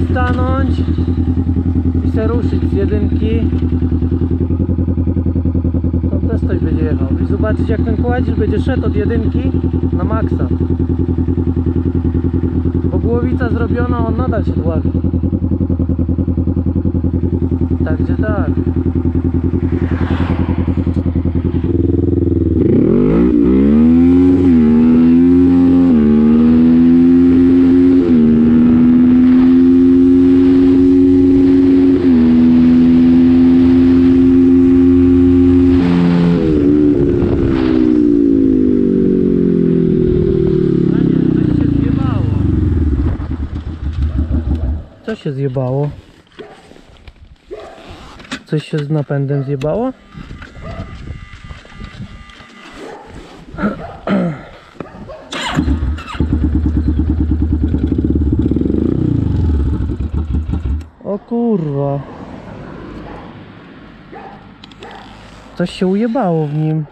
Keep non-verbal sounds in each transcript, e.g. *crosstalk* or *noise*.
stanąć i se ruszyć z jedynki. Tam też ktoś będzie jechał. I zobaczyć jak ten kładzisz będzie szedł od jedynki na maksa. Bo głowica zrobiona, on nadal się dławi. Także tak. Panie, coś się zjebało. Coś się z napędem zjebało? O kurwa. Coś się ujebało w nim.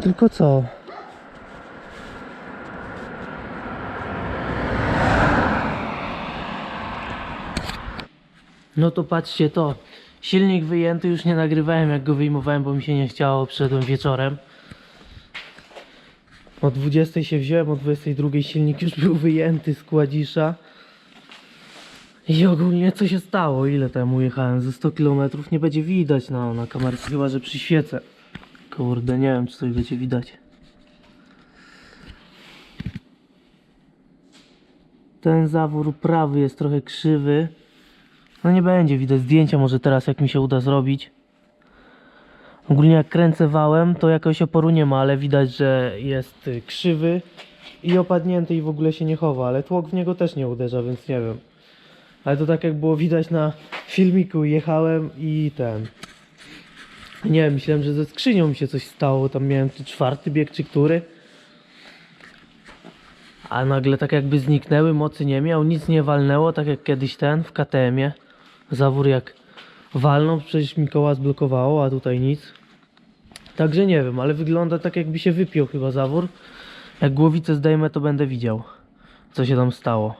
Tylko co? No to patrzcie to. Silnik wyjęty, już nie nagrywałem jak go wyjmowałem, bo mi się nie chciało, przyszedłem wieczorem. O 20 się wziąłem, o 22 silnik już był wyjęty z kładzisza. I ogólnie co się stało? Ile tam ujechałem? Ze 100 km nie będzie widać na, na kamerce, chyba że przyświecę. Kurde, nie wiem czy coś będzie widać. Ten zawór prawy jest trochę krzywy. No nie będzie widać zdjęcia może teraz jak mi się uda zrobić. Ogólnie jak kręcę wałem to jakoś oporu nie ma, ale widać, że jest y, krzywy i opadnięty i w ogóle się nie chowa, ale tłok w niego też nie uderza, więc nie wiem. Ale to tak jak było widać na filmiku, jechałem i ten... Nie wiem, myślałem, że ze skrzynią mi się coś stało, tam miałem tu czwarty bieg czy który. A nagle tak jakby zniknęły, mocy nie miał, nic nie walnęło, tak jak kiedyś ten w KTM-ie. Zawór jak walnął, przecież mi koła zblokowało, a tutaj nic. Także nie wiem, ale wygląda tak jakby się wypiął chyba zawór. Jak głowicę zdejmę to będę widział, co się tam stało.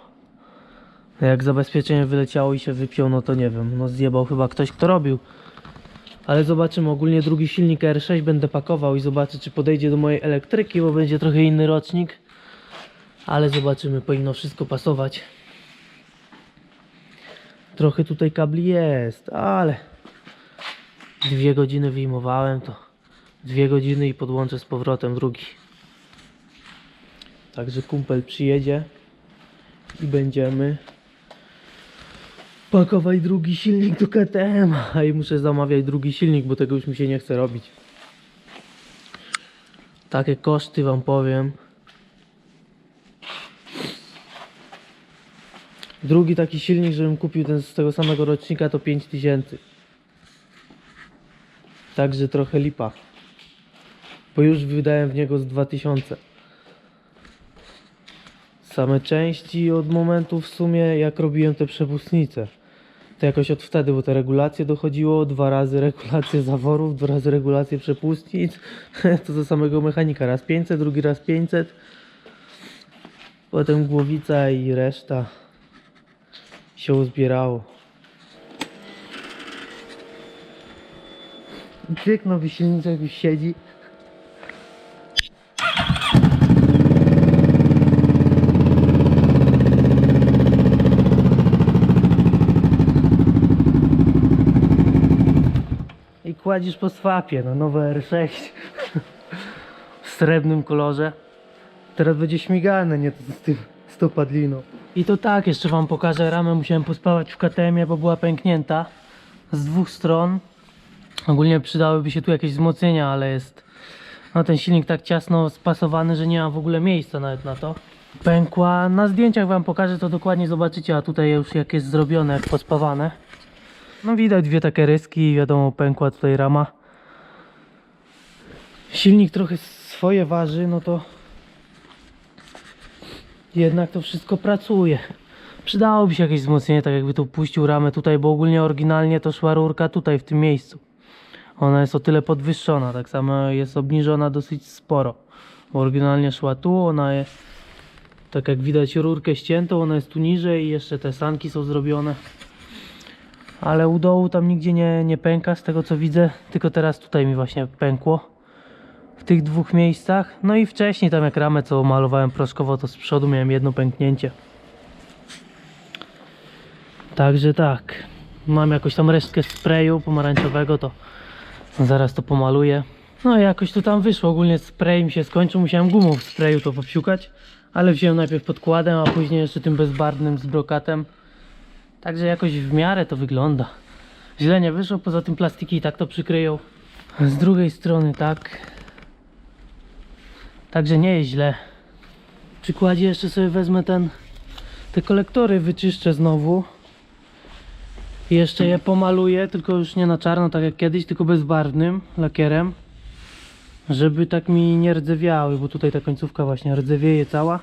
Jak zabezpieczenie wyleciało i się wypiął, no to nie wiem, no zjebał chyba ktoś kto robił. Ale zobaczymy, ogólnie drugi silnik R6 będę pakował i zobaczę czy podejdzie do mojej elektryki, bo będzie trochę inny rocznik. Ale zobaczymy, powinno wszystko pasować. Trochę tutaj kabli jest, ale dwie godziny wyjmowałem to. Dwie godziny i podłączę z powrotem drugi. Także kumpel przyjedzie i będziemy pakować drugi silnik do KTM. A i muszę zamawiać drugi silnik, bo tego już mi się nie chce robić. Takie koszty wam powiem. Drugi taki silnik, żebym kupił ten z tego samego rocznika to 5000. Także trochę lipa. Bo już wydałem w niego z 2000. Same części od momentu w sumie jak robiłem te przepustnice. To jakoś od wtedy, bo te regulacje dochodziło, dwa razy regulacje zaworów, dwa razy regulacje przepustnic. *laughs* To do samego mechanika. Raz 500, drugi raz 500. Potem głowica i reszta się uzbierało. Dźwięk nowy silniczek już siedzi. I kładzisz po swapie, no nowe R6 w srebrnym kolorze. Teraz będzie śmigane, nie to z tym z. I to tak, jeszcze wam pokażę ramę, musiałem pospawać w KTM-ie, bo była pęknięta z dwóch stron. Ogólnie przydałyby się tu jakieś wzmocnienia, ale jest no ten silnik tak ciasno spasowany, że nie ma w ogóle miejsca nawet na to. Pękła, na zdjęciach wam pokażę to dokładnie zobaczycie, a tutaj już jak jest zrobione, jak pospawane. No widać dwie takie ryski, wiadomo pękła tutaj rama. Silnik trochę swoje waży, no to jednak to wszystko pracuje. Przydałoby się jakieś wzmocnienie, tak jakby tu puścił ramę tutaj, bo ogólnie oryginalnie to szła rurka tutaj w tym miejscu. Ona jest o tyle podwyższona, tak samo jest obniżona dosyć sporo. Bo oryginalnie szła tu, ona jest Tak jak widać rurkę ściętą, ona jest tu niżej i jeszcze te sanki są zrobione. Ale u dołu tam nigdzie nie, nie pęka z tego co widzę, tylko teraz tutaj mi właśnie pękło. W tych dwóch miejscach. No i wcześniej tam jak ramę co malowałem proszkowo, to z przodu miałem jedno pęknięcie. Także tak. Mam jakąś tam resztkę sprayu pomarańczowego, to zaraz to pomaluję. No i jakoś to tam wyszło. Ogólnie spray mi się skończył. Musiałem gumą w sprayu to popsiukać. Ale wziąłem najpierw podkładem, a później jeszcze tym bezbarwnym z brokatem. Także jakoś w miarę to wygląda. Źle nie wyszło, poza tym plastiki i tak to przykryją. Z drugiej strony tak. Także nie jest źle. W przykładzie jeszcze sobie wezmę ten te kolektory wyczyszczę znowu. I jeszcze je pomaluję, tylko już nie na czarno, tak jak kiedyś, tylko bezbarwnym lakierem. Żeby tak mi nie rdzewiały, bo tutaj ta końcówka właśnie rdzewieje cała.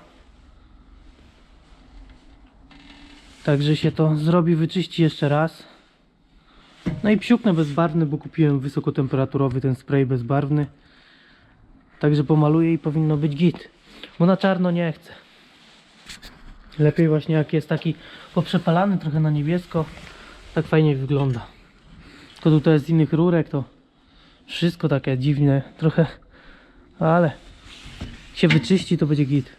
Także się to zrobi, wyczyści jeszcze raz. No i psiuknę bezbarwny, bo kupiłem wysokotemperaturowy ten spray bezbarwny. Także pomaluję i powinno być git. Bo na czarno nie chcę. Lepiej właśnie jak jest taki poprzepalany trochę na niebiesko. Tak fajnie wygląda. To tutaj z innych rurek to wszystko takie dziwne trochę. Ale się wyczyści to będzie git.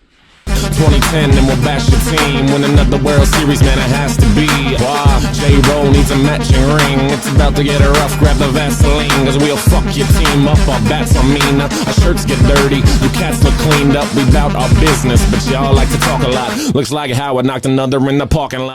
2010 and we'll bash your team. Win another World Series, man, it has to be. J. Roll needs a matching ring. It's about to get rough, grab the Vaseline. Cause we'll fuck your team up, our bats are mean. Our shirts get dirty, you cats look cleaned up. We bout our business, but y'all like to talk a lot. Looks like Howard knocked another in the parking lot.